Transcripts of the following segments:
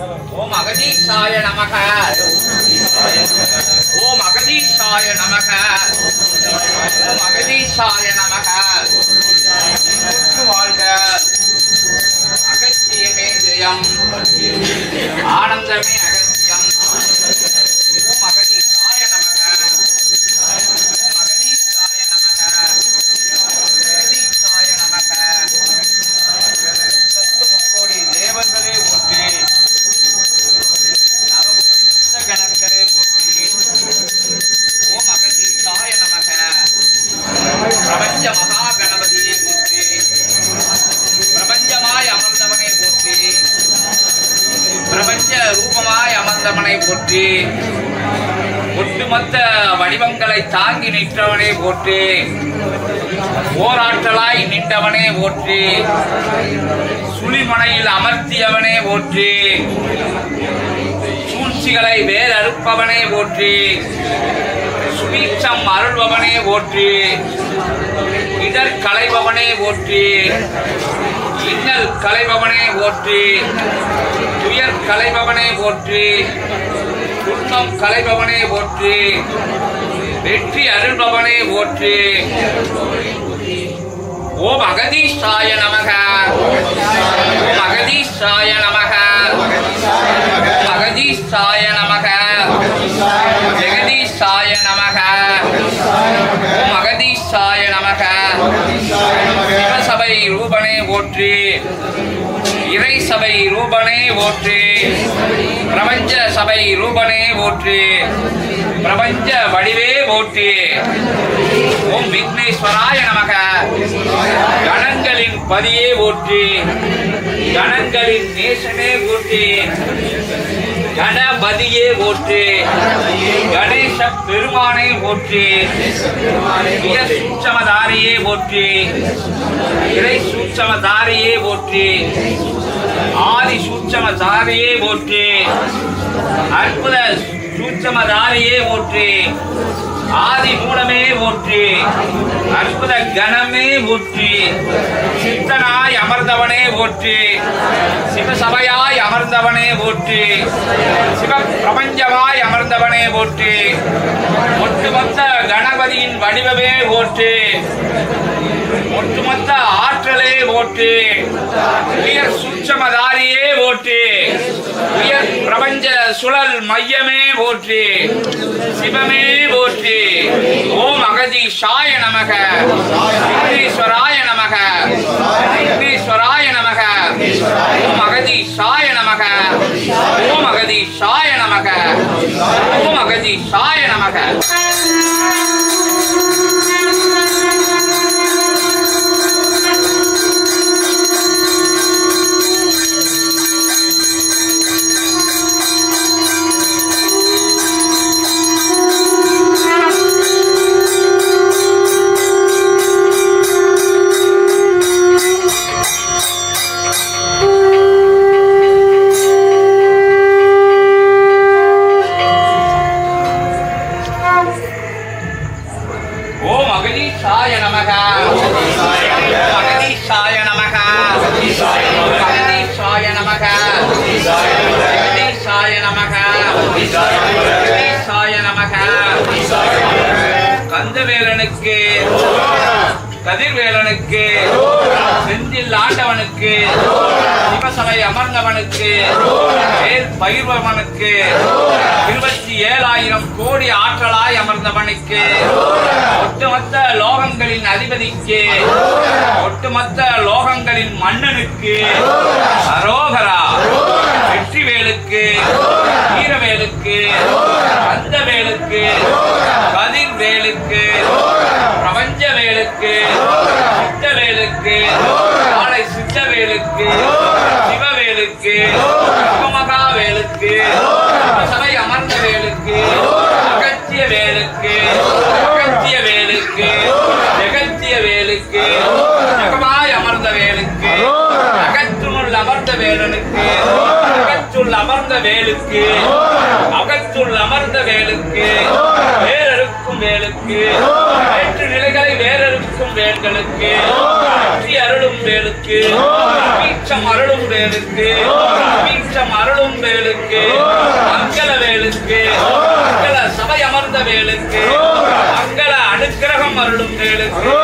ஓம் அகதீஷாய நமக. ஓம் அகதீஷாய நமக. ஓம் அகதீஷாய நமக. வாழ்க அகத்தியமே ஜெயம் ஆனந்தமே அகத்தியம் ஓம் அகதீஷாய நமக ஓம் அகதீஷாய நமக அகதீஷாய நமக சத்து முக்கோடி தேவர்களே போற்றி நவகோடி சித்த கணங்களே போற்றி ஓம் அகதீஷாய நமக பிரபஞ்ச மகா கணபதியை போற்றி பிரபஞ்சமாய் அமர்ந்தவனை போற்றி பிரபஞ்ச ரூபமாய் அமர்ந்தவனை போற்றி. ஒட்டுமொத்த வடிவங்களை தாங்கி நின்றவனே போற்றி. போராட்டலாய் நின்றவனே போற்றி. சுழிமனையில் அமர்த்தியவனே போற்றி. சூழ்ச்சிகளை வேறறுப்பவனே போற்றி. சுபீட்சம் அருள்பவனே போற்றி. இடர் களைபவனே போற்றி. இன்னல் களைபவனே போற்றி. துயர் களைபவனே போற்றி. வண்ணம் கலைபவனே போற்றி. வெற்றி அருள்பவனே போற்றி. ஓம் அகதீஷாய நமக. ஓம் அகதீஷாய நமக. ஓம் அகதீஷாய நமக. ஜெகதீஷாய நமக. ஓம் அகதீஷாய நமக. சிவசபை ரூபனே போற்றி. சபை ரூபனே போற்றி. பிரபஞ்ச சபை ரூபனே போற்றி. பிரபஞ்ச வடிவே போற்றி. ஓம் விக்னேஸ்வராய நமக. கணங்களின் பதியே போற்றி. கணங்களின் நேசமே போற்றி. கணபதியே போற்றி. கணேச பெருமானை போற்றி. சூட்சமதாரியே போற்றி. இறை சூட்சமதாரியே போற்றி. ஆதி சூட்சம சூட்சமதாரியே போற்று. அற்புத சூட்சமதாரியே போற்று. ஆதி மூலமே போற்று. அற்புத கணமே போற்று. சித்தனாய் அமர்ந்தவனே போற்று. சிவசபையாய் அமர்ந்தவனே போற்று. சிவ பிரபஞ்சமாய் அமர்ந்தவனே போற்று. ஒட்டுமொத்த கணபதியின் வடிவமே போற்று. ஒட்டுமொத்த ஆற்றலே ஓட்டு. உயர் சுச்சமதாரியே ஓட்டு. உயர் பிரபஞ்ச சுழல் மையமே போற்றி சிவமே போற்றி ஓம் சாய நமக. விக்னேஸ்வராய நமக. விக்னேஸ்வராய நமக. ஓம் சாய நமக. ஓம் சாய நமக. ஓம் சாய நமக. கந்தவேலனுக்கு கதிர்வேலனுக்கு செந்தில் ஆண்டவனுக்கு சிவசபை அமர்ந்தவனுக்கு வேல் பயிர்பவனுக்கு இருபத்தி ஏழாயிரம் கோடி ஆற்றலாய் அமர்ந்தவனுக்கு ஒட்டுமொத்த லோகங்களின் அதிபதிக்கு ஒட்டுமொத்த லோகங்களின் மன்னனுக்கு அரோகரா வெற்றிவேலுக்கு வீரவேலுக்கு வேலுக்கு கதிர்வேலுக்கு பிரபஞ்சவேலுக்கு சித்தவேலுக்கு ஆலை சித்தவேலுக்கு சிவவேலுக்கு சிவமகாவேலுக்கு சபை அமர்ந்த வேலுக்கு அகத்திய வேலுக்கு அகத்திய வேலுக்கு ஜெகத்திய வேலுக்கு ஜெகமாய் அமர்ந்த வேலுக்கு அகற்றுள் அமர்ந்த வேலனுக்கு அகற்றுள் அமர்ந்த வேலுக்கு தனக்குள் அமர்ந்த வேலுக்கு வேறறுக்கும் வேலுக்கு வேற்று நிலைகளை வேறறுக்கும் வேல்களுக்கு வெற்றி அருளும் வேலுக்கு மீச்சம் அருளும் வேலுக்கு மீச்சம் அருளும் வேலுக்கு மங்கள வேலுக்கு மங்கள சபை அமர்ந்த வேலுக்கு மங்கள அனுக்கிரகம் அருளும் வேலுக்கு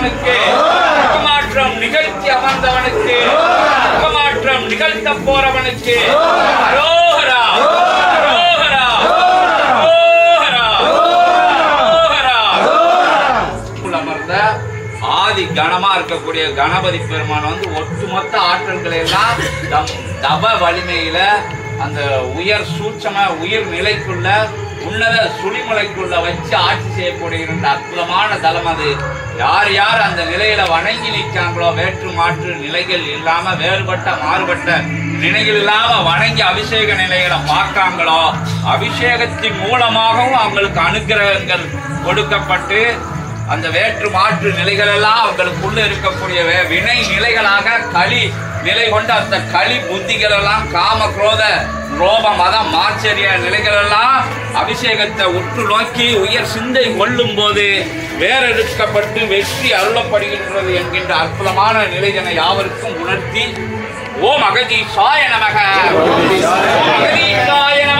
வந்தவனுக்கு மாற்றம் நிகழ்த்தி அமர்ந்தவனுக்கு. மாற்றம் நிகழ்த்த போறவனுக்கு. அரோகரா. ஆதி கணமா இருக்கக்கூடிய கணபதி பெருமான் வந்து ஒட்டுமொத்த ஆற்றல்களை எல்லாம் தம் தப வலிமையில அந்த உயர் சூட்சம உயிர் நிலைக்குள்ள உன்னத சுழிமுலைக்குள்ள வச்சு ஆட்சி செய்யக்கூடிய இருந்த அற்புதமான தலம் அது. யார் யார் அந்த நிலையில வணங்கி நிற்காங்களோ வேற்று மாற்று நிலைகள் இல்லாம வேறுபட்ட மாறுபட்ட நிலைகள் இல்லாம வணங்கி அபிஷேக நிலைகளை பார்க்காங்களோ அபிஷேகத்தின் மூலமாகவும் அவங்களுக்கு அனுக்கிரகங்கள் கொடுக்கப்பட்டு அந்த வேற்று மாற்று நிலைகள் எல்லாம் அவங்களுக்குள்ள இருக்கக்கூடிய வினை நிலைகளாக களி நிலை கொண்ட அந்த களி புத்திகள் எல்லாம் காம குரோத ரோப மதம் மாச்சரிய நிலைகள் எல்லாம் அபிஷேகத்தை உற்று நோக்கி உயர் சிந்தை கொள்ளும் போது வேறெடுக்கப்பட்டு வெற்றி அருளப்படுகின்றது என்கின்ற அற்புதமான நிலைதனை யாவருக்கும் உணர்த்தி ஓம் அகதீசாய நமக. ஓம் அகதீசாய நமக.